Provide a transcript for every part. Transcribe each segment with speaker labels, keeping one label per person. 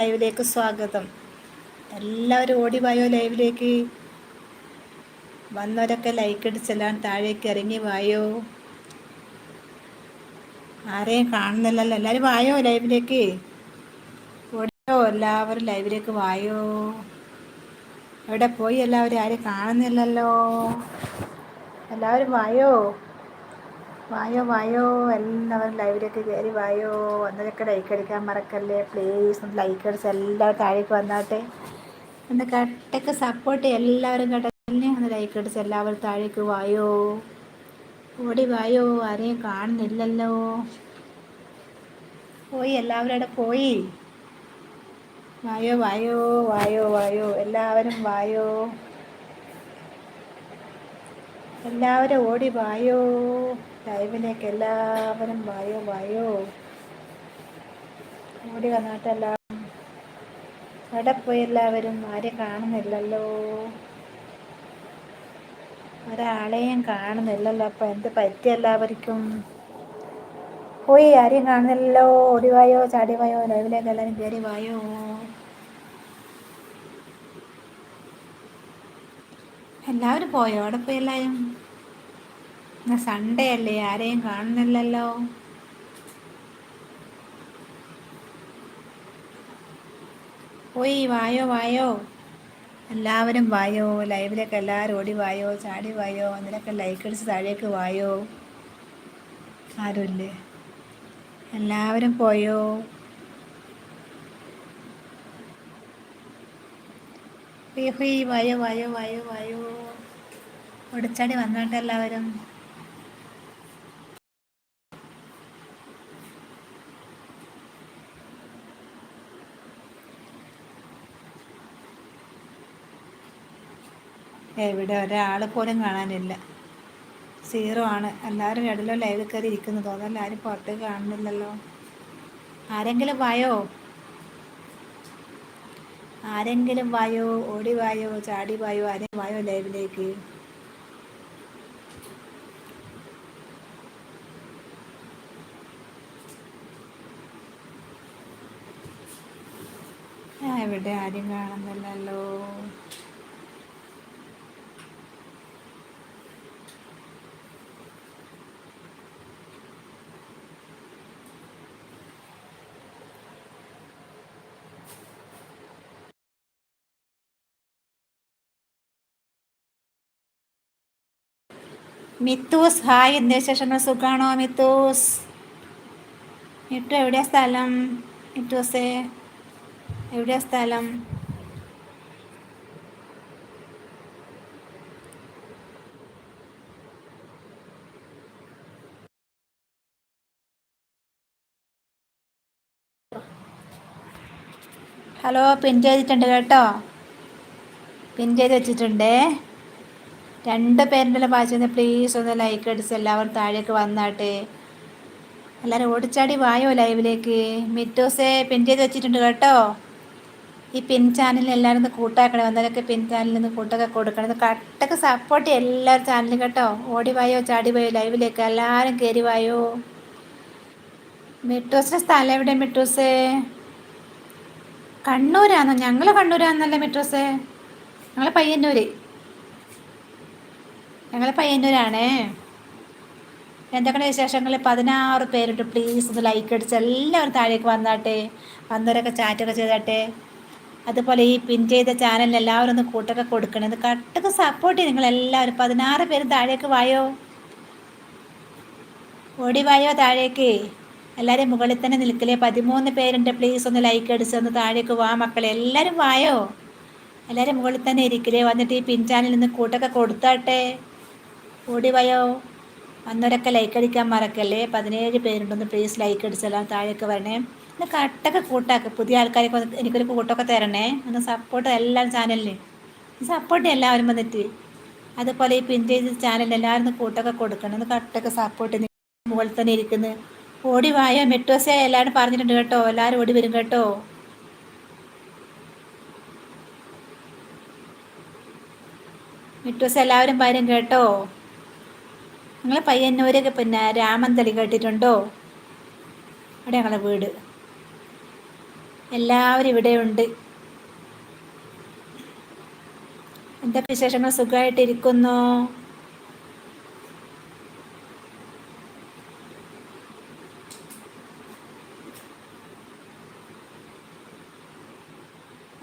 Speaker 1: ലൈവിലേക്ക് സ്വാഗതം. എല്ലാവരും ഓടി ലൈവിലേക്ക്? വന്നവരൊക്കെ ലൈക്ക് അടിച്ചെല്ലാം താഴേക്ക് ഇറങ്ങി വായോ? ആരെയും കാണുന്നില്ലല്ലോ. എല്ലാവരും വായോ ലൈവിലേക്ക്? ഓടിയോ? എല്ലാവരും ലൈവിലേക്ക് വായോ? എവിടെ പോയി? എല്ലാവരും ആരെയും കാണുന്നില്ലല്ലോ? എല്ലാവരും വായോ? വായോ വായോ. എല്ലാവരും ലൈവിലേക്ക് കയറി വായോ. വന്നതൊക്കെ ലൈക്ക് അടിക്കാൻ മറക്കല്ലേ. പ്ലീസ് ലൈക്ക് എല്ലാവരും താഴേക്ക് വന്നാട്ടെ. ഒന്ന് കട്ടൊക്കെ സപ്പോർട്ട് എല്ലാവരും കട്ടന്നെ ഒന്ന് ലൈക്ക് എല്ലാവരും താഴേക്ക് വായോ. ഓടി വായോ. ആരെയും കാണുന്നില്ലല്ലോ. പോയി എല്ലാവരും അവിടെ പോയി. വായോ വായോ വായോ വായോ. എല്ലാവരും വായോ. എല്ലാവരും ഓടി വായോ. ലൈവിലേക്ക് എല്ലാവരും വായോ വായോ. ഓടി വന്നിട്ടെല്ലാം. അവിടെ പോയി എല്ലാവരും? ആരെയും കാണുന്നില്ലല്ലോ. ഒരാളെയും കാണുന്നില്ലല്ലോ. അപ്പം എന്ത് പറ്റി എല്ലാവർക്കും? പോയി ആരെയും കാണുന്നില്ലല്ലോ. ഓടിവായോ ചാടിവായോ ലൈവിലേക്ക് എല്ലാവരും കയറി വായോ. എല്ലാവരും പോയോ? അവിടെ പോയി എല്ലാവരും സൺഡേ അല്ലേ? ആരെയും കാണുന്നില്ലല്ലോ. പോയി വായോ വായോ. എല്ലാവരും വായോ. ലൈവിലേക്ക് എല്ലാവരും ഓടി വായോ ചാടി വായോ. അതിലൊക്കെ ലൈക്ക് അടിച്ച് താഴേക്ക് വായോ. ആരുമില്ലേ? എല്ലാവരും പോയോ? വായോ വായോ വായോ വായോ. ഒടിച്ചാടി വന്നോട്ടെ എല്ലാവരും. ഇവിടെ ഒരാൾ പോലും കാണാനില്ല. സീറോ ആണ്. എല്ലാവരും ഇടലോ ലൈവിൽ കയറി ഇരിക്കുന്നു. തോന്നുന്നു ആരും പുറത്തേക്ക് കാണുന്നില്ലല്ലോ. ആരെങ്കിലും വായോ? ആരെങ്കിലും വായോ? ഓടി വായോ? ചാടി വായോ? ആരെങ്കിലും വായോ ലൈവിലേക്ക് ഇവിടെ ആരും കാണുന്നില്ലല്ലോ. മിത്തൂസ് ഹായ് എന്ത് വിശേഷങ്ങൾ സുഖാണോ മിത്തൂസ്? മിട്ടു എവിടെയാ സ്ഥലം? മിത്തൂസേ എവിടെയാ സ്ഥലം? ഹലോ പിൻ ചെയ്തിട്ടുണ്ട് കേട്ടോ. പിൻ ചെയ്ത് വെച്ചിട്ടുണ്ടേ. രണ്ട് പേരുടെ വായിച്ചു പ്ലീസ് ഒന്ന് ലൈക്ക് അടിച്ച് എല്ലാവരും താഴേക്ക് വന്നാട്ടെ. എല്ലാവരും ഓടിച്ചാടി വായോ ലൈവിലേക്ക് മിറ്റോസെ പിൻ ചെയ്ത് വെച്ചിട്ടുണ്ട് കേട്ടോ. ഈ പിൻ ചാനലിൽ എല്ലാവരും ഒന്ന് കൂട്ടാക്കണം വന്നവരൊക്കെ പിൻ ചാനലിൽ നിന്ന് കൂട്ടൊക്കെ കൊടുക്കണം. കട്ടൊക്കെ സപ്പോർട്ട് ചെയ്യും എല്ലാവരും ചാനലും കേട്ടോ. ഓടി വായോ ചാടി വായോ ലൈവിലേക്ക് എല്ലാവരും കയറി വായോ. മിട്ടൂസിന്റെ സ്ഥലം എവിടെ മിട്ടൂസേ കണ്ണൂരാണോ ഞങ്ങൾ കണ്ണൂരാണെന്നല്ലേ മിട്ടൂസേ ഞങ്ങൾ പയ്യന്നൂര്. ഞങ്ങൾ പയ്യന്നൂരാണേ. എന്തൊക്കെയാണ് വിശേഷങ്ങൾ പതിനാറ് പേരുണ്ട്. പ്ലീസ് ഒന്ന് ലൈക്ക് അടിച്ച് എല്ലാവരും താഴേക്ക് വന്നാട്ടെ. വന്നവരൊക്കെ ചാറ്റൊക്കെ ചെയ്താട്ടെ. അതുപോലെ ഈ പിൻ ചെയ്ത ചാനലിൽ എല്ലാവരും ഒന്ന് കൂട്ടൊക്കെ കൊടുക്കണം. കട്ടൊക്കെ സപ്പോർട്ട് ചെയ്യും നിങ്ങൾ എല്ലാവരും പതിനാറ് പേരും താഴേക്ക് വായോ? ഓടി വായോ താഴേക്ക്? എല്ലാവരും മുകളിൽ തന്നെ നിൽക്കില്ലേ? പതിമൂന്ന് പേരുണ്ട്. പ്ലീസ് ഒന്ന് ലൈക്ക് അടിച്ച് ഒന്ന് താഴേക്ക് വാ മക്കളെ. എല്ലാവരും വായോ? എല്ലാവരും മുകളിൽ തന്നെ ഇരിക്കില്ലേ? വന്നിട്ട് ഈ പിൻ ചാനലിൽ നിന്ന് കൂട്ടൊക്കെ കൊടുത്താട്ടെ. ഓടിവയോ? അന്നൊരൊക്കെ ലൈക്ക് അടിക്കാൻ മറക്കല്ലേ? പതിനേഴ് പേരുണ്ടെന്ന് പ്ലീസ് ലൈക്ക് അടിച്ചെല്ലാം താഴേക്ക് വരണേ. ഒന്ന് കട്ടൊക്കെ കൂട്ടാക്ക്. പുതിയ ആൾക്കാരൊക്കെ എനിക്കൊരു കൂട്ടൊക്കെ തരണേ. ഒന്ന് സപ്പോർട്ട് എല്ലാ ചാനലിന് സപ്പോർട്ട് എല്ലാവരും വന്നിട്ട്. അതുപോലെ ഈ പിൻ ചെയ്ത ചാനലിൽ എല്ലാവരും ഒന്ന് കൂട്ടൊക്കെ കൊടുക്കണം. ഒന്ന് കട്ടൊക്കെ സപ്പോർട്ട് മുകളിൽ തന്നെ ഇരിക്കുന്നത് ഓടി വായ മെട്രോസേ എല്ലാവരും പറഞ്ഞിട്ടുണ്ട് കേട്ടോ. എല്ലാവരും ഓടി വരും കേട്ടോ. മെട്രോസ് എല്ലാവരും വരും കേട്ടോ. നിങ്ങൾ പയ്യന്നൂരൊക്കെ പിന്നെ രാമന്തളി കേട്ടിട്ടുണ്ടോ അവിടെ ഞങ്ങളെ വീട്. എല്ലാവരും ഇവിടെയുണ്ട്. എന്തൊക്കെ വിശേഷങ്ങൾ? സുഖമായിട്ടിരിക്കുന്നു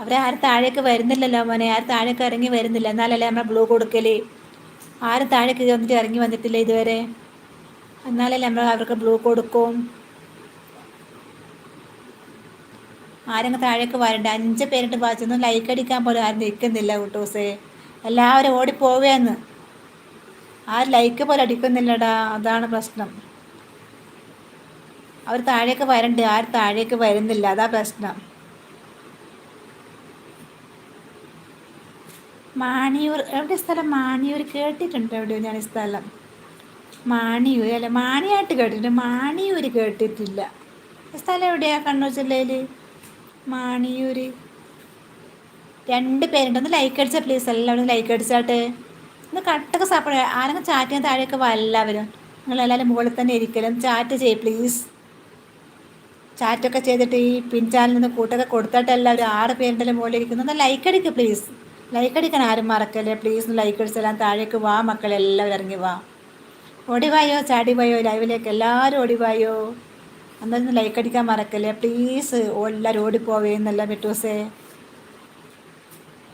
Speaker 1: അവരെ ആരും താഴേക്ക് വരുന്നില്ലല്ലോ മോനെ. ആരും താഴേക്ക് ഇറങ്ങി വരുന്നില്ല. എന്നാലല്ലേ നമ്മളെ ബ്ലൂ കൊടുക്കൽ? ആരും താഴെ താഴേക്ക് വന്നിട്ട് ഇറങ്ങി വന്നിട്ടില്ല ഇതുവരെ. എന്നാലല്ലേ നമ്മൾ അവർക്ക് ബ്ലൂ കൊടുക്കും? ആരെങ്കിലും താഴേക്ക് വരണ്ട. അഞ്ച് പേരിട്ട് വായിച്ചൊന്നും ലൈക്ക് അടിക്കാൻ പോലും ആരും നിൽക്കുന്നില്ല കുട്ടൂസേ. എല്ലാവരും ഓടിപ്പോവുകയെന്ന് ആ ലൈക്ക് പോലും അടിക്കുന്നില്ലടാ. അതാണ് പ്രശ്നം. അവർ താഴേക്ക് വരണ്ട്. ആരും താഴേക്ക് വരുന്നില്ല. അതാ പ്രശ്നം. മാണിയൂർ എവിടെ സ്ഥലം മാണിയൂർ കേട്ടിട്ടുണ്ട്? എവിടെയോ ഞാൻ ഈ സ്ഥലം. മാണിയൂർ അല്ല മാണിയായിട്ട് കേട്ടിട്ടുണ്ട്. മാണിയൂർ കേട്ടിട്ടില്ല. സ്ഥലം എവിടെയാ? കണ്ണൂർ ജില്ലയിൽ മാണിയൂർ രണ്ട് പേരുണ്ട്. ഒന്ന് ലൈക്ക് അടിച്ചാൽ പ്ലീസ് എല്ലാവരും ലൈക്ക് അടിച്ചാട്ടെ. ഒന്ന് കട്ടൊക്കെ സപ്പോർട്ട് ആരെങ്കിലും ചാറ്റ് ചെയ്യാൻ താഴെയൊക്കെ വല്ലവരും നിങ്ങളെല്ലാവരും മുകളിൽ തന്നെ ഇരിക്കലും ചാറ്റ് ചെയ്യ് പ്ലീസ് ചാറ്റൊക്കെ ചെയ്തിട്ട് ഈ പിൻ ചാനലിൽ നിന്ന് കൂട്ടൊക്കെ കൊടുത്തിട്ട് എല്ലാവരും ആറ് പേരുടെ മുകളിൽ ഒന്ന് ലൈക്ക് അടിക്കുക പ്ലീസ് ലൈക്ക് അടിക്കാൻ ആരും മറക്കല്ലേ? പ്ലീസ് ലൈക്ക് അടിച്ചെല്ലാം താഴേക്ക് വാ മക്കളെല്ലാവരും ഇറങ്ങി വാ. ഓടിവായോ ചാടിവായോ ലൈവിലേക്ക് എല്ലാവരും ഓടിവായോ എന്തായാലും ലൈക്ക് അടിക്കാൻ മറക്കല്ലേ? പ്ലീസ് എല്ലാവരും ഓടിപ്പോവേ എന്നല്ല മെറ്റൂസേ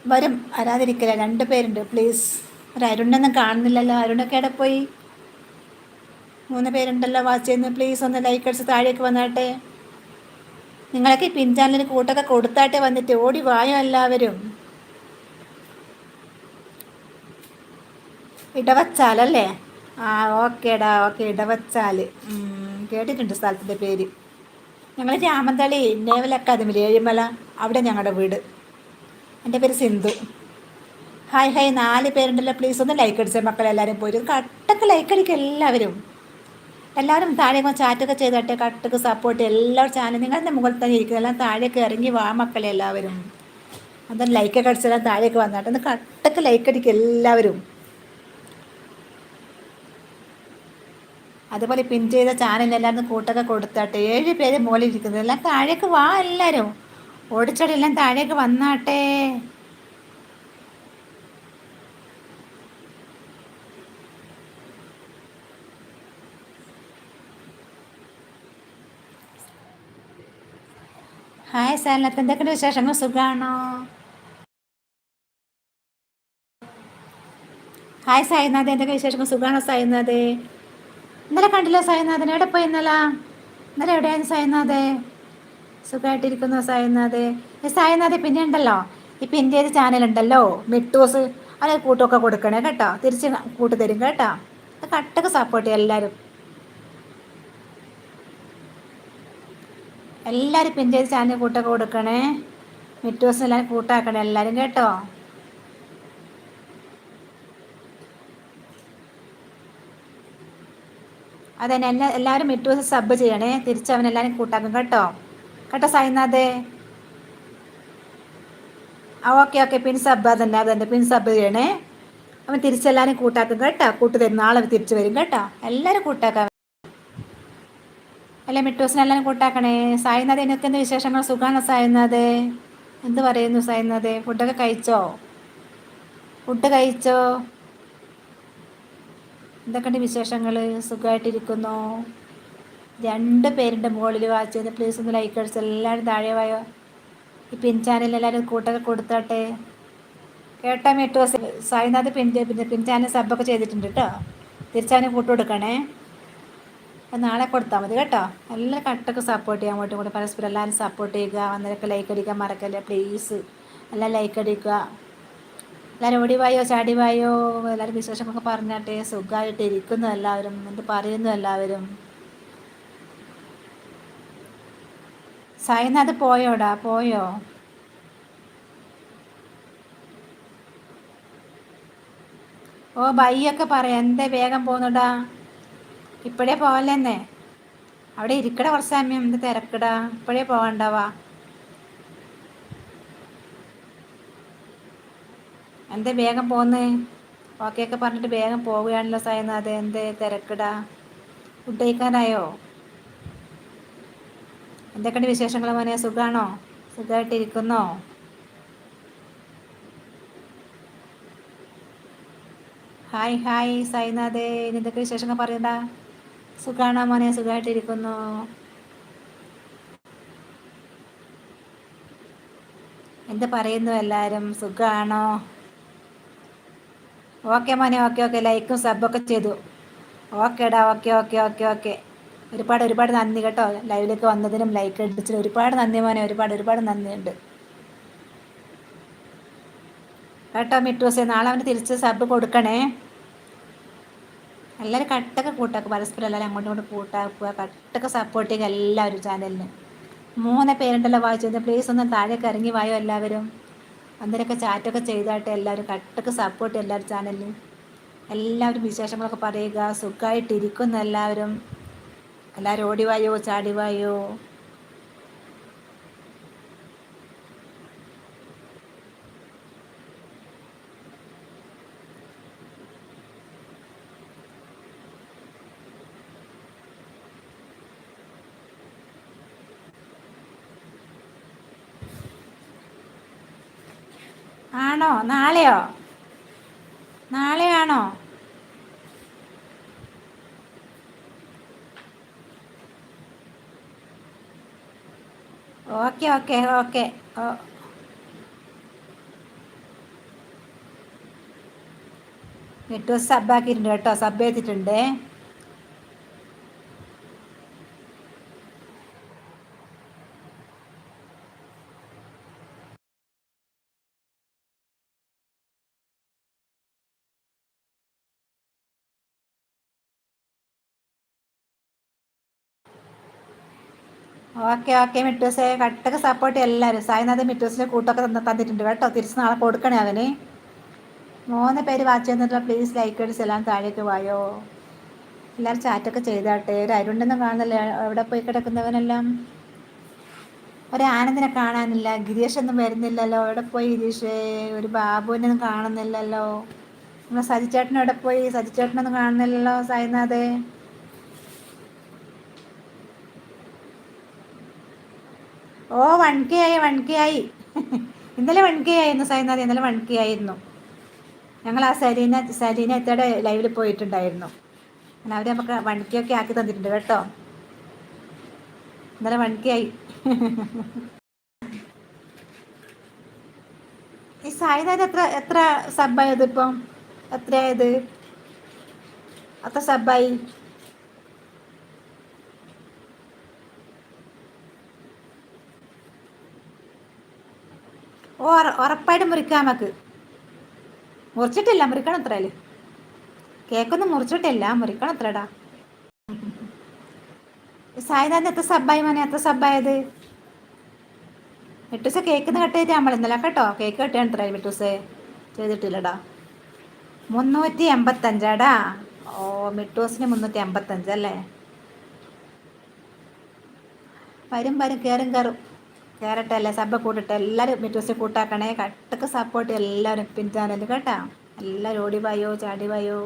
Speaker 1: വരും. വരാതിരിക്കില്ല? രണ്ട് പേരുണ്ട്. പ്ലീസ് ഒരു അരുണൊന്നും കാണുന്നില്ലല്ലോ. അരുണൊക്കെ എവിടെ പോയി? മൂന്ന് പേരുണ്ടല്ലോ വാച്ച് ചെയ്യുന്നു പ്ലീസ് ഒന്ന് ലൈക്ക് അടിച്ച് താഴേക്ക് വന്നാട്ടെ. നിങ്ങളൊക്കെ പിൻ ചാനലിന് കൂട്ടൊക്കെ കൊടുത്താട്ടെ വന്നിട്ട്. ഓടി വായോ എല്ലാവരും. ഇടവച്ചാലല്ലേ? ആ ഓക്കേടാ ഓക്കെ ഇടവച്ചാൽ കേട്ടിട്ടുണ്ട് സ്ഥലത്തിന്റെ പേര്. ഞങ്ങൾ രാമന്തളി നേവൽ അക്കാദമി ഏഴിമല. അവിടെ ഞങ്ങളുടെ വീട്. എന്റെ പേര് സിന്ധു. ഹായ് ഹായ് നാല് പേരുണ്ടല്ലോ. പ്ലീസ് ഒന്ന് ലൈക്ക് അടിച്ചേ മക്കളെല്ലാവരും പോയി. കട്ടക്ക് ലൈക്ക് അടിക്കുക എല്ലാവരും. എല്ലാവരും താഴെ ചാറ്റൊക്കെ ചെയ്തട്ടെ കട്ടക്ക് സപ്പോർട്ട് എല്ലാവരും ചാനൽ നിങ്ങളുടെ മുകളിൽ തന്നെ ഇരിക്കുന്നത് എല്ലാം താഴേക്ക് ഇറങ്ങി വാ മക്കളെ എല്ലാവരും. അതൊന്ന് ലൈക്കൊക്കെ അടിച്ചെല്ലാം താഴേക്ക് വന്നിട്ട് ഒന്ന് കട്ടക്ക് ലൈക്ക് അടിക്കുക എല്ലാവരും. അതുപോലെ പിൻ ചെയ്ത ചാനലിനെല്ലാം കൂട്ടൊക്കെ കൊടുത്താട്ടെ. ഏഴ് പേര് മുകളിൽ ഇരിക്കുന്നത്. എല്ലാം താഴേക്ക് വാ എല്ലാവരും ഓടിച്ചടി എല്ലാം താഴേക്ക് വന്നാട്ടെ. ഹായ് സാലത്ത് എന്തൊക്കെയുണ്ട് വിശേഷങ്ങൾ? സുഖമാണോ ഹായ് സായിനാഥ് എന്തൊക്കെ വിശേഷങ്ങൾ? സുഖമാണോ സായിനാഥ് ഇന്നലെ കണ്ടില്ല സായിനാഥൻ എവിടെ പോയി ഇന്നലെ? ഇന്നലെ എവിടെയായിരുന്നു സായനാഥെ? സുഖമായിട്ടിരിക്കുന്നു സായിനാഥ്? സായിനാഥ് പിന്നെ ഉണ്ടല്ലോ. ഇപ്പം ഇന്ത്യയിൽ ചാനലുണ്ടല്ലോ മിട്ടൂസ് അതിൽ കൂട്ടമൊക്കെ കൊടുക്കണേ കേട്ടോ. തിരിച്ച് കൂട്ട് തരും കേട്ടോ. കട്ടൊക്കെ സപ്പോർട്ട് ചെയ്യും എല്ലാവരും എല്ലാവരും പിൻ ചെയ്ത് ചാനൽ കൂട്ടൊക്കെ കൊടുക്കണേ. മിറ്റൂസ് എല്ലാവരും കൂട്ടാക്കണേ എല്ലാവരും കേട്ടോ. അതന്നെ എല്ലാ എല്ലാവരും എട്ട് ദിവസം സബ് ചെയ്യണേ. തിരിച്ച് അവൻ എല്ലാവരും കൂട്ടാക്കും കേട്ടോ? കേട്ടോ സായിനാഥേ? ആ ഓക്കെ ഓക്കെ പിൻ സബ് അതന്നെ അതന്നെ പിൻ സബ് ചെയ്യണേ. അവൻ തിരിച്ചെല്ലാവരും കൂട്ടാക്കും കേട്ടോ? കൂട്ടു തരും നാളെ തിരിച്ചു വരും കേട്ടോ? എല്ലാവരും കൂട്ടാക്കാം. അല്ല എല്ലാവരും കൂട്ടാക്കണേ? സായിനാഥ് എനിക്ക് എന്ത് വിശേഷങ്ങൾ? സുഖമാണ് സായുന്നത് എന്ത് പറയുന്നു സായുന്നത് ഫുഡൊക്കെ കഴിച്ചോ? ഫുഡ് കഴിച്ചോ? എന്തൊക്കെയുണ്ട് വിശേഷങ്ങൾ സുഖമായിട്ടിരിക്കുന്നു രണ്ട് പേരുടെ മുകളിൽ വാച്ച് ചെയ്ത് പ്ലീസ് ഒന്ന് ലൈക്ക് അടിച്ച് എല്ലാവരും താഴെ വായോ? ഈ പിൻ ചാനൽ എല്ലാവരും കൂട്ടൊക്കെ കൊടുത്താട്ടെ. എട്ട് മെട്ടു സായിനാഥ് പിൻ പിന്നെ പിൻ ചാനൽ സബൊക്കെ ചെയ്തിട്ടുണ്ട് കേട്ടോ. തിരിച്ചാനും കൂട്ടു കൊടുക്കണേ നാളെ കൊടുത്താൽ മതി കേട്ടോ. എല്ലാ കട്ടൊക്കെ സപ്പോർട്ട് ചെയ്യാൻ അങ്ങോട്ടും കൂടെ പരസ്പരം എല്ലാവരും സപ്പോർട്ട് ചെയ്യുക അന്നേരമൊക്കെ ലൈക്ക് അടിക്കാൻ മറക്കല്ലേ പ്ലീസ് എല്ലാം ലൈക്ക് അടിക്കുക. എല്ലാവരും ഓടിവായോ ചാടിവായോ ചാടി വായോ എല്ലാവരും വിശേഷമൊക്കെ പറഞ്ഞാട്ടെ സുഖമായിട്ട് ഇരിക്കുന്നു എല്ലാവരും എന്ത് പറയുന്നു എല്ലാവരും. സായിനാഥ് പോയോടാ പോയോ? ഓ ബൈയൊക്കെ പറയാം എന്തേ വേഗം പോകുന്നുടാ ഇപ്പോഴേ പോകല്ലേ അവിടെ ഇരിക്കട കുറച്ച് സമയം എന്ത് തിരക്കടാ? ഇപ്പോഴേ പോകണ്ടവാ എന്തേ വേഗം പോന്നേ? ഓക്കെ ഒക്കെ പറഞ്ഞിട്ട് വേഗം പോവുകയാണല്ലോ സായനാഥ്. എന്തേ തിരക്കിടാ? ഫുഡ് കഴിക്കാനായോ? എന്തൊക്കെയുണ്ട് വിശേഷങ്ങൾ മോനെ? സുഖമാണോ സുഖമായിട്ടിരിക്കുന്നോ ഹായ് ഹായ് സായിനാഥേ. എന്തൊക്കെ വിശേഷങ്ങൾ പറയണ്ട? സുഖാണോ മോനെ? സുഖമായിട്ടിരിക്കുന്നു എന്ത് പറയുന്നു എല്ലാവരും? സുഖമാണോ ഓക്കെ മോനെ ഓക്കെ ഓക്കെ ലൈക്കും സബൊക്കെ ചെയ്തു. ഓക്കേടാ ഓക്കെ ഓക്കെ ഓക്കെ ഓക്കെ ഒരുപാട് ഒരുപാട് നന്ദി കേട്ടോ. ലൈവിലേക്ക് വന്നതിനും ലൈക്ക് അടിച്ചതിനും ഒരുപാട് നന്ദി മോനെ ഒരുപാട് ഒരുപാട് നന്ദിയുണ്ട്. കേട്ടോ മിട്ടൂസേ നാളെ അവന് തിരിച്ച് സബ് കൊടുക്കണേ. എല്ലാവരും കട്ടൊക്കെ കൂട്ടാക്കുക പരസ്പരം എല്ലാവരും അങ്ങോട്ടും ഇങ്ങോട്ടും കൂട്ടാക്കുക കട്ടൊക്കെ സപ്പോർട്ട് ചെയ്യുക എല്ലാവരും ചാനലിന് മൂന്ന് പേരുണ്ടല്ലോ വായിച്ചത്. പ്ലീസ് ഒന്ന് താഴേക്ക് ഇറങ്ങി വായോ എല്ലാവരും. അന്നേരമൊക്കെ ചാറ്റൊക്കെ ചെയ്തായിട്ട് എല്ലാവരും കട്ടൊക്കെ സപ്പോർട്ട് എല്ലാവരും ചാനലിന് എല്ലാവരും വിശേഷങ്ങളൊക്കെ പറയുക. സുഖമായിട്ടിരിക്കുന്നു എല്ലാവരും. എല്ലാവരും ഓടിവായോ ചാടിവായോ ആണോ നാളെയോ? നാളെയാണോ ഓക്കെ ഓക്കെ ഓക്കെ. എട്ട് സബാക്കിയിട്ടുണ്ട് കേട്ടോ സബ് ചെയ്തിട്ടുണ്ട്. ഓക്കെ ഓക്കെ മിറ്റൂസേ കട്ടൊക്കെ സപ്പോർട്ട് എല്ലാവരും സായിനാഥ് മിറ്റൂസിന്റെ കൂട്ടൊക്കെ തന്നിട്ടുണ്ട് കേട്ടോ. തിരിച്ച് നാളെ കൊടുക്കണേ അവന്. മൂന്ന് പേര് വാച്ച് ചെയ്യുന്നില്ല. പ്ലീസ് ലൈക്ക് അടിച്ച് എല്ലാം താഴേക്ക് വായോ. എല്ലാവരും ചാറ്റൊക്കെ ചെയ്താട്ടെ. ഒരു അരുണ്ടെന്ന് കാണുന്നില്ല. എവിടെ പോയി കിടക്കുന്നവനെല്ലാം? ഒരു ആനന്ദിനെ കാണാനില്ല. ഗിരീഷ് ഒന്നും വരുന്നില്ലല്ലോ. എവിടെ പോയി ഗിരീഷ്? ഒരു ബാബുവിനൊന്നും കാണുന്നില്ലല്ലോ. നമ്മളെ സജിച്ചേട്ടൻ എവിടെ പോയി? സജിച്ചേട്ടനൊന്നും കാണുന്നില്ലല്ലോ സായിനാഥേ ഓ വൺ കെ ആയി വൺ കെ ആയി. ഇന്നലെ വൺ കെ ആയിരുന്നു സൈനാഥ് ഇന്നലെ വൺ കെ ആയിരുന്നു. ഞങ്ങൾ ആ സരീന സരീന എത്തയുടെ ലൈവിൽ പോയിട്ടുണ്ടായിരുന്നു. അങ്ങനെ അവർ നമുക്ക് വൺ കെ ഒക്കെ ആക്കി തന്നിട്ടുണ്ട് കേട്ടോ. ഇന്നലെ വൺ കെ ആയി. ഈ സായിനാഥ് എത്ര എത്ര സബ്ബായത് ഇപ്പം? എത്രയായത്? അത്ര സബായി ഉറപ്പായിട്ടും മുറിക്കാം നമുക്ക് മുറിച്ചിട്ടില്ല മുറിക്കണം അത്രയല്ലേ കേക്കൊന്നും മുറിച്ചിട്ടില്ല മുറിക്കണം അത്രടാ. സായിനാഥ് എത്ര സബ്ബായി മോനെ? എത്ര സബ്ബായത്? മെട്ടൂസ കേക്ക് കട്ട് ചെയ്തിട്ട് നമ്മൾ ഇന്നലെ കേട്ടോ കേക്ക് കട്ടിയാണ് എത്ര മിട്ടൂസേ. ചെയ്തിട്ടില്ലടാ. മുന്നൂറ്റി എൺപത്തഞ്ചാടാ ഓ മിട്ടൂസിന് മുന്നൂറ്റി എൺപത്തഞ്ചല്ലേ വരും വരും കയറും കയറും കയറട്ടെ അല്ലേ സബ്ബ കൂട്ടിട്ട് എല്ലാവരും മിറ്റൂസ് കൂട്ടാക്കണേ. കട്ടക്ക് സപ്പോർട്ട് എല്ലാവരും പിൻ കേട്ടോ? എല്ലാവരും ഓടി വായോ ചാടി വായോ?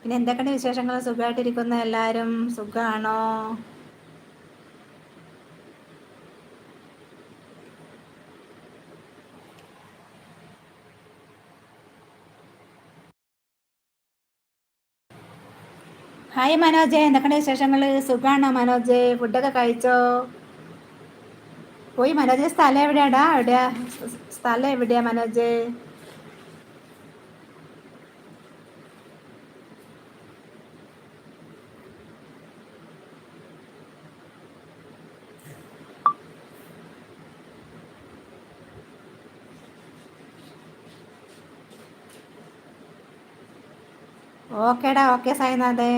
Speaker 1: പിന്നെ എന്തൊക്കെയാണ് വിശേഷങ്ങൾ സുഖമായിട്ടിരിക്കുന്ന എല്ലാവരും സുഖമാണോ ഹായ് മനോജ് എന്തൊക്കെയുണ്ട് വിശേഷങ്ങൾ സുഖാണോ മനോജ്? ഫുഡൊക്കെ കഴിച്ചോ? പോയി മനോജ് സ്ഥലം എവിടെയാടാ? എവിടെയാ? സ്ഥലം എവിടെയാ മനോജ്? ഓക്കേടാ ഓക്കെ സായിനാഥേ.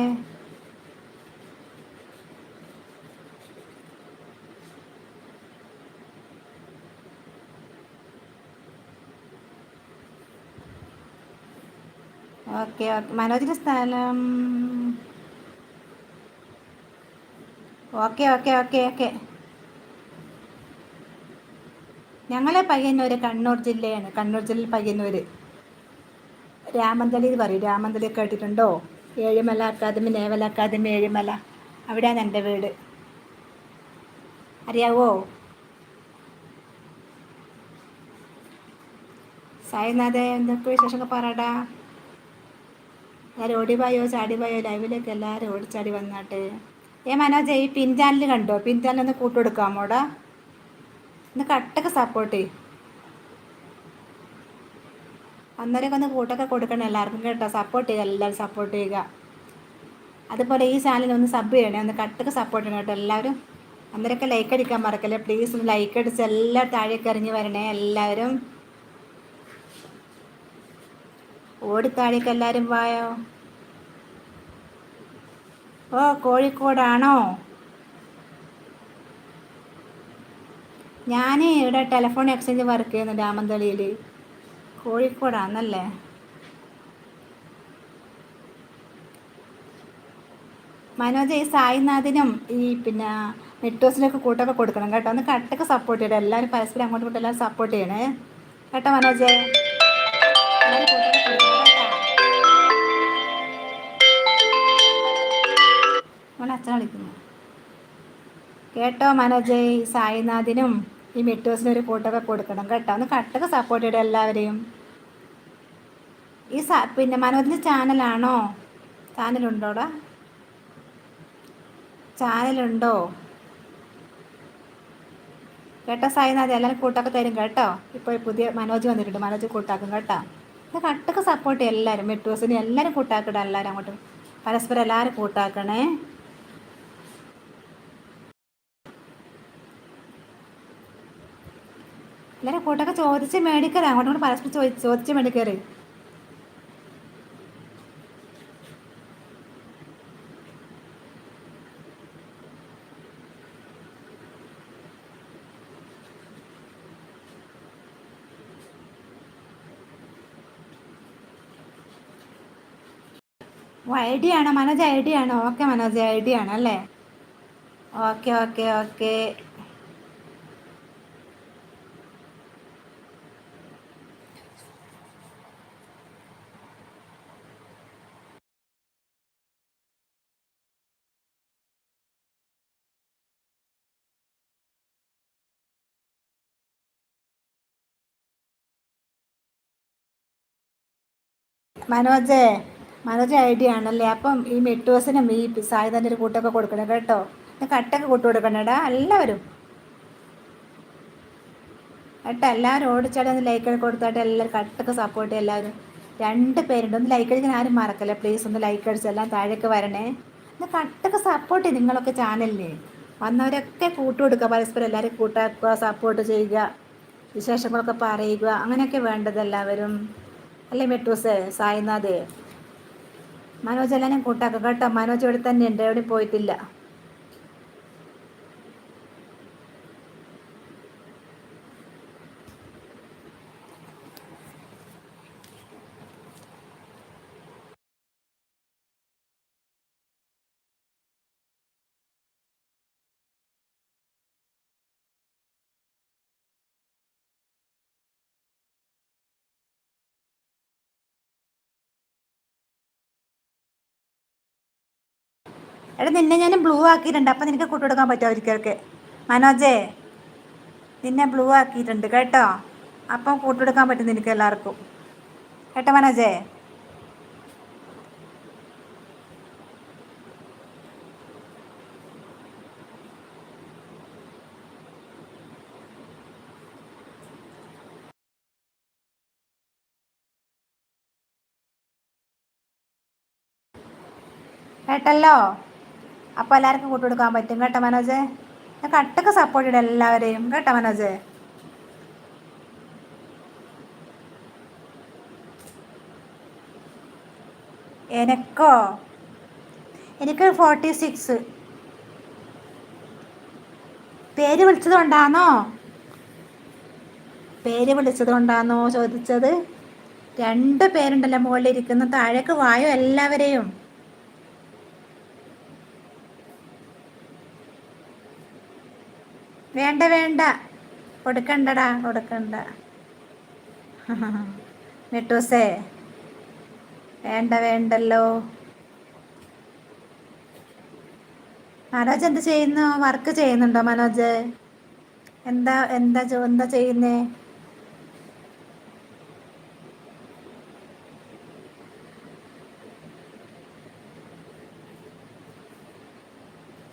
Speaker 1: Okay okay. മനോജിന്റെ സ്ഥലം. Okay okay okay okay. ഞങ്ങളെ പയ്യന്നൂർ കണ്ണൂർ ജില്ലയാണ്. കണ്ണൂർ ജില്ലയിൽ പയ്യന്നൂർ രാമന്തളി പറയും. രാമന്തളി കേട്ടിട്ടുണ്ടോ? Ezhimala academy naval academy Ezhimala. അവിടെയാണ് എന്റെ വീട്. അറിയാവോ? സായിനാഥ എന്തൊക്കെ വിശേഷമൊക്കെ പറയടാ? എല്ലാവരും ഓടിവായോ ചാടിവായോ ലൈവിലേക്ക് എല്ലാവരും ഓടിച്ചാടി വന്നാട്ടെ. ഏ മനോജ് ഈ പിൻ കണ്ടോ? പിൻ ചാനൽ ഒന്ന് കൂട്ടുകൊടുക്കാമോടാ ഒന്ന് കട്ടൊക്കെ സപ്പോർട്ട് ചെയ്യും അന്നേരമൊക്കെ ഒന്ന് കൂട്ടൊക്കെ കൊടുക്കണം എല്ലാവർക്കും കേട്ടോ. സപ്പോർട്ട് ചെയ്യുക എല്ലാവരും സപ്പോർട്ട് ചെയ്യുക. അതുപോലെ ഈ ചാനൽ ഒന്ന് സബ് ചെയ്യണേ ഒന്ന് കട്ടൊക്കെ സപ്പോർട്ട് ചെയ്യണം കേട്ടോ എല്ലാവരും. അന്നേരമൊക്കെ ലൈക്ക് അടിക്കാൻ മറക്കല്ലേ. പ്ലീസ് ഒന്ന് ലൈക്ക് അടിച്ച് എല്ലാം താഴേക്ക് ഇറങ്ങി വരണേ എല്ലാവരും. ഓടിത്താഴേക്ക് എല്ലാവരും വായോ? ഓ കോഴിക്കോടാണോ? ഞാൻ ഇവിടെ ടെലിഫോൺ എക്സ്ചേഞ്ച് വർക്ക് ചെയ്യുന്നു രാമന്തളിയിൽ കോഴിക്കോടാന്നല്ലേ? മനോജ് ഈ സായിനാഥിനും ഈ പിന്നെ നെറ്റോസിനൊക്കെ കൂട്ടൊക്കെ കൊടുക്കണം കേട്ടോ. ഒന്ന് കട്ടൊക്കെ സപ്പോർട്ട് ചെയ്യണം എല്ലാവരും പരസ്പരം അങ്ങോട്ടും ഇങ്ങോട്ടും എല്ലാവരും സപ്പോർട്ട് ചെയ്യണേ. കേട്ടോ മനോജ്? അച്ഛൻ കളിക്കുന്നു. കേട്ടോ മനോജ് ഈ സായിനാഥിനും ഈ മെറ്റോസിനും ഒരു കൂട്ടൊക്കെ കൊടുക്കണം കേട്ടോ. ഒന്ന് കട്ടൊക്കെ സപ്പോർട്ട് ചെയ്യണം എല്ലാവരെയും. ഈ പിന്നെ മനോജിന്റെ ചാനലാണോ? ചാനലുണ്ടോടാ? ചാനലുണ്ടോ? കേട്ടോ സായിനാഥ് എല്ലാവരും കൂട്ടൊക്കെ തരും കേട്ടോ. ഇപ്പോൾ പുതിയ മനോജ് വന്നിട്ടുണ്ട്. മനോജ് കൂട്ടാക്കും കേട്ടോ. ഇത് കട്ടൊക്കെ സപ്പോർട്ട് ചെയ്യും എല്ലാവരും. മെട്രോസിന് എല്ലാവരും കൂട്ടാക്കട്ടെ എല്ലാവരും അങ്ങോട്ടും. പരസ്പരം എല്ലാവരും കൂട്ടാക്കണേ. എല്ലാവരും കൂട്ടൊക്കെ ചോദിച്ച് മേടിക്കരുത് അങ്ങോട്ടും കൂടെ പരസ്പരം ചോദി ചോദിച്ച് മേടിക്കരുത് ഓ ഐ ഡി ആണോ മനോജ് ഐ ഡി ആണോ ഓക്കെ മനോജ് ഐ ഡി ആണ് അല്ലേ ഓക്കെ ഓക്കെ ഓക്കെ. മനോജേ മനോജ് ഐഡിയ ആണല്ലേ? അപ്പം ഈ മെട്ടുവസിനും ഈ സായുധന്റെ ഒരു കൂട്ടൊക്കെ കൊടുക്കണം കേട്ടോ. കട്ടൊക്കെ കൂട്ട് കൊടുക്കണേടാ എല്ലാവരും. കേട്ടോ എല്ലാവരും ഓടിച്ചാടി ഒന്ന് ലൈക്ക് കൊടുത്താട്ടെ എല്ലാവരും കട്ടൊക്കെ സപ്പോർട്ട് ചെയ്യും എല്ലാവരും. രണ്ട് പേരുണ്ട് ഒന്ന് ലൈക്ക് അടിക്കാൻ ആരും മറക്കല്ലേ? പ്ലീസ് ഒന്ന് ലൈക്ക് അടിച്ച് എല്ലാം താഴേക്ക് വരണേ. ഒന്ന് കട്ടൊക്കെ സപ്പോർട്ട് ചെയ്യും നിങ്ങളൊക്കെ ചാനലിന് വന്നവരൊക്കെ കൂട്ടുകൊടുക്കുക പരസ്പരം എല്ലാവരും കൂട്ടാക്കുക സപ്പോർട്ട് ചെയ്യുക വിശേഷങ്ങളൊക്കെ പറയുക അങ്ങനെയൊക്കെ വേണ്ടത് എല്ലാവരും. അല്ലേ മെട്ടൂസ് സായിനാഥ്. മനോജ് എല്ലാവരും കൂട്ടാക്ക. കേട്ടോ മനോജ് ഇവിടെ തന്നെ ഉണ്ട്. എവിടെ പോയിട്ടില്ല. എടാ നിന്നെ ഞാൻ ബ്ലൂ ആക്കിയിട്ടുണ്ട്. അപ്പം നിനക്ക് കൂട്ടുകൊടുക്കാൻ പറ്റുമോ ഒരിക്കലൊക്കെ? മനോജേ നിന്നെ ബ്ലൂ ആക്കിയിട്ടുണ്ട് കേട്ടോ. അപ്പം കൂട്ടുകൊടുക്കാൻ പറ്റും നിനക്ക് എല്ലാവർക്കും. കേട്ടോ മനോജേ? കേട്ടല്ലോ? അപ്പോൾ എല്ലാവർക്കും കൂട്ടുകൊടുക്കാൻ പറ്റും കേട്ടോ മനോജ്. ഞാൻ കട്ടൊക്കെ സപ്പോർട്ട് ചെയ്യണം എല്ലാവരെയും. കേട്ടോ മനോജ്. എനക്കോ? എനിക്ക് ഫോർട്ടി സിക്സ് പേര് വിളിച്ചത് കൊണ്ടാണോ പേര് വിളിച്ചത് കൊണ്ടാണോ ചോദിച്ചത്? രണ്ട് പേരുണ്ടല്ലോ മുകളിലിരിക്കുന്ന താഴേക്ക് വായോ എല്ലാവരെയും? വേണ്ട വേണ്ട. കൊടുക്കണ്ടടാ കൊടുക്കണ്ട. നെട്ടൂസേ വേണ്ട വേണ്ടല്ലോ. മനോജ് എന്ത് ചെയ്യുന്നു? വർക്ക് ചെയ്യുന്നുണ്ടോ മനോജ്? എന്താ എന്താ എന്താ ചെയ്യുന്നേ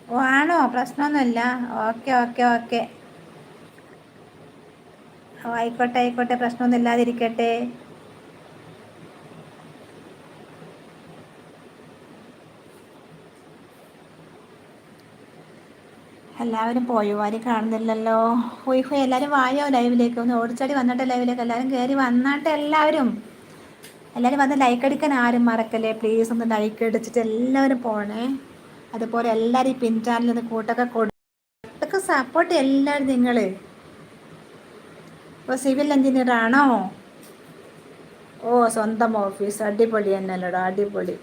Speaker 1: ഓ ആണോ പ്രശ്നമൊന്നുമില്ല. Okay okay okay. ആയിക്കോട്ടെ ആയിക്കോട്ടെ. പ്രശ്നമൊന്നും ഇല്ലാതിരിക്കട്ടെ എല്ലാവരും പോയി ആരും കാണുന്നില്ലല്ലോ. പോയി പോയി എല്ലാവരും വായോ ലൈവിലേക്ക്? ഒന്ന് ഓടിച്ചാടി വന്നിട്ട് ലൈവിലേക്ക്. എല്ലാവരും കയറി വന്നാട്ടെ എല്ലാവരും. എല്ലാവരും വന്ന് ലൈക്ക് അടിക്കാൻ ആരും മറക്കല്ലേ? പ്ലീസ് ഒന്ന് ലൈക്ക് അടിച്ചിട്ട് എല്ലാവരും പോണേ. അതുപോലെ എല്ലാവരും ഈ പിൻ നിന്ന് കൂട്ടൊക്കെ കൊടുത്തൊക്കെ സപ്പോർട്ട് എല്ലാവരും നിങ്ങൾ ഇപ്പോൾ സിവിൽ എഞ്ചിനീയർ ആണോ? ഓ സ്വന്തം ഓഫീസ് അടിപൊളി തന്നെയല്ലോടാ അടിപൊളി.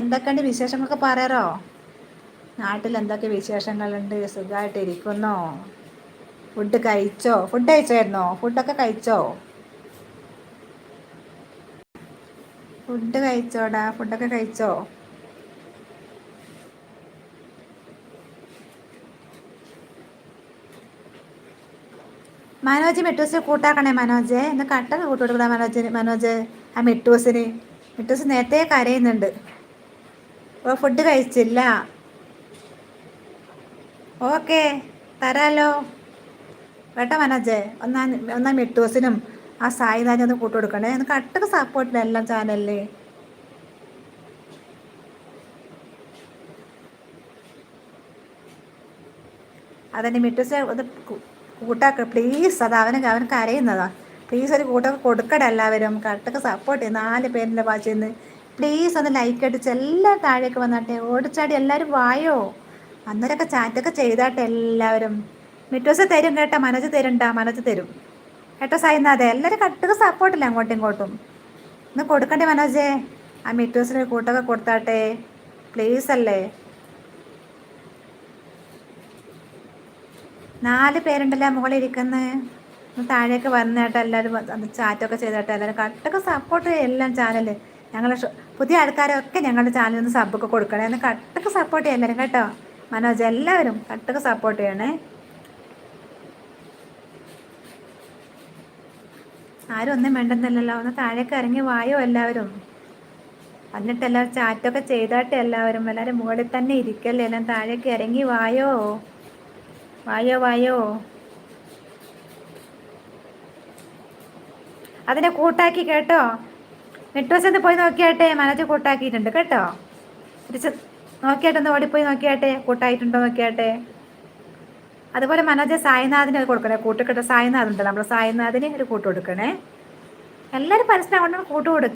Speaker 1: എന്തൊക്കെയുണ്ട് വിശേഷങ്ങളൊക്കെ പറയാറോ? നാട്ടിൽ എന്തൊക്കെ വിശേഷങ്ങളുണ്ട്? സുഖമായിട്ട് ഇരിക്കുന്നോ ഫുഡ് കഴിച്ചോ? ഫുഡ് കഴിച്ചായിരുന്നോ? ഫുഡൊക്കെ കഴിച്ചോ? ഫുഡ് കഴിച്ചോടാ? ഫുഡൊക്കെ കഴിച്ചോ? മനോജ് മെട്ടൂസിനെ കൂട്ടാക്കണേ മനോജ്. എന്ന് കൂട്ടി കൂട്ടുകൊടുക്കണ മനോജ് മനോജ്. ആ മെട്ടൂസിന്. മെട്ടൂസ് നേരത്തെ കരയുന്നുണ്ട്. ഓ ഫുഡ് കഴിച്ചില്ല. ഓക്കെ തരാലോ. കേട്ടോ മനോജ്. ഒന്നാ ഒന്നാം മെട്ടൂസിനും. ആ സായിനാനും ഒന്ന് കൂട്ടുകൊടുക്കണേ ഒന്ന് കട്ടൊക്കെ സപ്പോർട്ടില്ല എല്ലാം ചാനലിൽ അതെന്നെ മിറ്റസ് ഒന്ന് കൂട്ടാക്ക. പ്ലീസ് അത് അവന് അവൻ കരയുന്നതാ. പ്ലീസ് ഒരു കൂട്ടൊക്കെ കൊടുക്കട എല്ലാവരും. കട്ടൊക്കെ സപ്പോർട്ട് ചെയ്യും. നാല് പേരിന്റെ വാച്ചിന്ന് പ്ലീസ് ഒന്ന് ലൈക്ക് അടിച്ച് എല്ലാം താഴേക്ക് വന്നാട്ടെ. ഓടിച്ചാടി എല്ലാവരും വായോ? അന്നേരമൊക്കെ ചാറ്റൊക്കെ ചെയ്താട്ടെ എല്ലാവരും. മിറ്റോസ് തരും കേട്ടോ. മനസ്സ് തരണ്ട മനസ്സ് തരും. കേട്ടോ സായിനാഥെ എല്ലാവരും കട്ടുക സപ്പോർട്ടില്ല അങ്ങോട്ടും ഇങ്ങോട്ടും? ഇന്ന് കൊടുക്കണ്ടേ മനോജേ? ആ മിറ്റോസിന് കൂട്ടൊക്കെ കൊടുത്താട്ടെ. പ്ലീസ് അല്ലേ? നാല് പേരുണ്ടല്ലോ മുകളിൽ ഇരിക്കുന്നത് താഴേക്ക് വന്നിട്ട് എല്ലാവരും ചാറ്റൊക്കെ ചെയ്തേട്ടെ. എല്ലാവരും കട്ടൊക്കെ സപ്പോർട്ട് എല്ലാം ചാനൽ ഞങ്ങൾ പുതിയ ആൾക്കാരൊക്കെ ഞങ്ങളുടെ ചാനലിൽ നിന്ന് സബ്ബൊക്കെ കൊടുക്കണേ. എന്ന് കട്ടൊക്കെ സപ്പോർട്ട് ചെയ്യാം എല്ലാവരും കേട്ടോ. മനോജ് എല്ലാവരും കട്ടൊക്കെ സപ്പോർട്ട് ചെയ്യണേ. ആരും ഒന്നും വേണ്ടെന്നല്ലല്ലോ ഒന്ന് താഴേക്ക് ഇറങ്ങി വായോ എല്ലാവരും. എന്നിട്ട് എല്ലാവരും ചാറ്റൊക്കെ ചെയ്താട്ടെ എല്ലാവരും. എല്ലാവരും മുകളിൽ തന്നെ ഇരിക്കല്ലേ. എല്ലാം താഴേക്ക് ഇറങ്ങി വായോ. വായോ വായോ. അതിനെ കൂട്ടാക്കി കേട്ടോ. നെറ്റ് പോയി നോക്കിയാട്ടെ. മനോജ് കൂട്ടാക്കിയിട്ടുണ്ട് കേട്ടോ. തിരിച്ച് നോക്കിയാട്ടെ. ഒന്ന് ഓടിപ്പോയി നോക്കിയാട്ടെ. കൂട്ടായിട്ടുണ്ടോ നോക്കിയാട്ടെ. അതുപോലെ മനോജ സായിനാഥിന് അത് കൊടുക്കണേ. കൂട്ടുകെട്ട സായിനാഥ് ഉണ്ടല്ലോ. നമ്മൾ സായിനാഥിന് ഒരു കൂട്ട് കൊടുക്കണേ. എല്ലാവരും പരസ്പരം കൊണ്ടാണ് കൂട്ട്